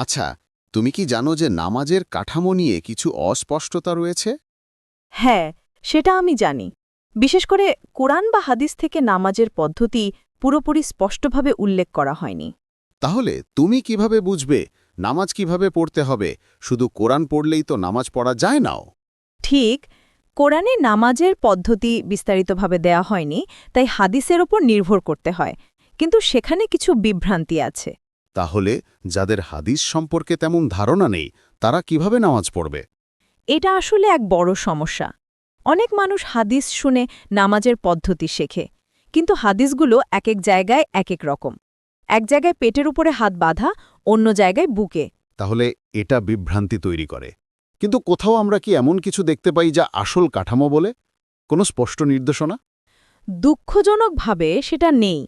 আচ্ছা তুমি কি জানো যে নামাজের কাঠামো নিয়ে কিছু অস্পষ্টতা রয়েছে? হ্যাঁ সেটা আমি জানি। বিশেষ করে কোরআন বা হাদিস থেকে নামাজের পদ্ধতি পুরোপুরি স্পষ্টভাবে উল্লেখ করা হয়নি। তাহলে তুমি কীভাবে বুঝবে নামাজ কীভাবে পড়তে হবে? শুধু কোরআন পড়লেই তো নামাজ পড়া যায় নাও। ঠিক কোরআনে নামাজের পদ্ধতি বিস্তারিতভাবে দেয়া হয়নি তাই হাদিসের ওপর নির্ভর করতে হয়। কিন্তু সেখানে কিছু বিভ্রান্তি আছে। তাহলে যাদের হাদিস সম্পর্কে তেমন ধারণা নেই তারা কীভাবে নামাজ পড়বে? এটা আসলে এক বড় সমস্যা। অনেক মানুষ হাদিস শুনে নামাজের পদ্ধতি শেখে কিন্তু হাদিসগুলো এক এক জায়গায় এক এক রকম। এক জায়গায় পেটের উপরে হাত বাঁধা অন্য জায়গায় বুকে। তাহলে এটা বিভ্রান্তি তৈরি করে। কিন্তু কোথাও আমরা কি এমন কিছু দেখতে পাই যা আসল কাঠামো বলে? কোনো স্পষ্ট নির্দেশনা? দুঃখজনকভাবে সেটা নেই।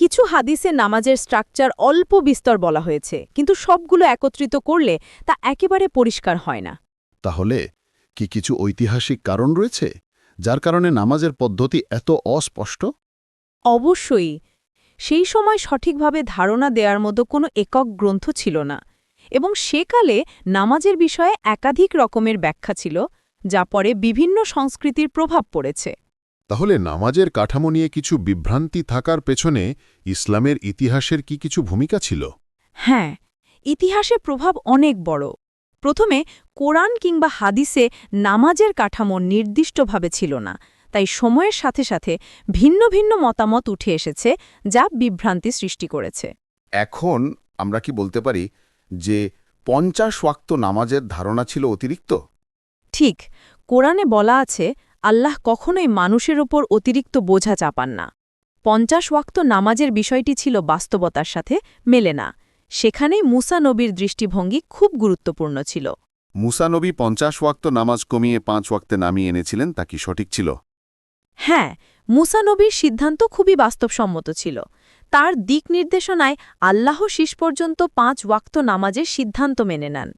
কিছু হাদিসে নামাজের স্ট্রাকচার অল্প বিস্তর বলা হয়েছে কিন্তু সবগুলো একত্রিত করলে তা একেবারে পরিষ্কার হয় না। তাহলে কি কিছু ঐতিহাসিক কারণ রয়েছে যার কারণে নামাজের পদ্ধতি এত অস্পষ্ট? অবশ্যই সেই সময় সঠিকভাবে ধারণা দেওয়ার মতো কোনো একক গ্রন্থ ছিল না এবং সেকালে নামাজের বিষয়ে একাধিক রকমের ব্যাখ্যা ছিল যা পরে বিভিন্ন সংস্কৃতির প্রভাব পড়েছে। তাহলে নামাজের কাঠামো নিয়ে কিছু বিভ্রান্তি থাকার পেছনে ইসলামের ইতিহাসের কি কিছু ভূমিকা ছিল? হ্যাঁ ইতিহাসে প্রভাব অনেক বড়। প্রথমে কোরআন কিংবা হাদিসে নামাজের কাঠামো নির্দিষ্টভাবে ছিল না তাই সময়ের সাথে সাথে ভিন্ন ভিন্ন মতামত উঠে এসেছে যা বিভ্রান্তি সৃষ্টি করেছে। এখন আমরা কি বলতে পারি যে পঞ্চাশ ওয়াক্ত নামাজের ধারণা ছিল অতিরিক্ত? ঠিক কোরআনে বলা আছে আল্লাহ কখনোই মানুষের ওপর অতিরিক্ত বোঝা চাপান না। পঞ্চাশ ওয়াক্ত নামাজের বিষয়টি ছিল বাস্তবতার সাথে মেলে না। সেখানেই মুসা নবীর দৃষ্টিভঙ্গি খুব গুরুত্বপূর্ণ ছিল। মুসানবী পঞ্চাশ ওয়াক্ত নামাজ কমিয়ে পাঁচ ওয়াক্তে নামিয়ে এনেছিলেন তা কি সঠিক ছিল? হ্যাঁ মুসা নবীর সিদ্ধান্ত খুবই বাস্তবসম্মত ছিল। তার দিক নির্দেশনায় আল্লাহ শেষ পর্যন্ত পাঁচ ওয়াক্ত নামাজের সিদ্ধান্ত মেনে নেন।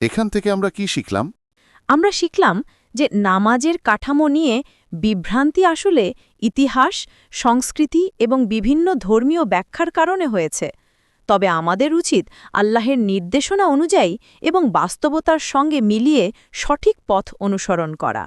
এখান থেকে আমরা কি শিখলাম? আমরা শিখলাম যে নামাজের কাঠামো নিয়ে বিভ্রান্তি আসলে ইতিহাস, সংস্কৃতি এবং বিভিন্ন ধর্মীয় ব্যাখ্যার কারণে হয়েছে। তবে আমাদের উচিত আল্লাহের নির্দেশনা অনুযায়ী এবং বাস্তবতার সঙ্গে মিলিয়ে সঠিক পথ অনুসরণ করা।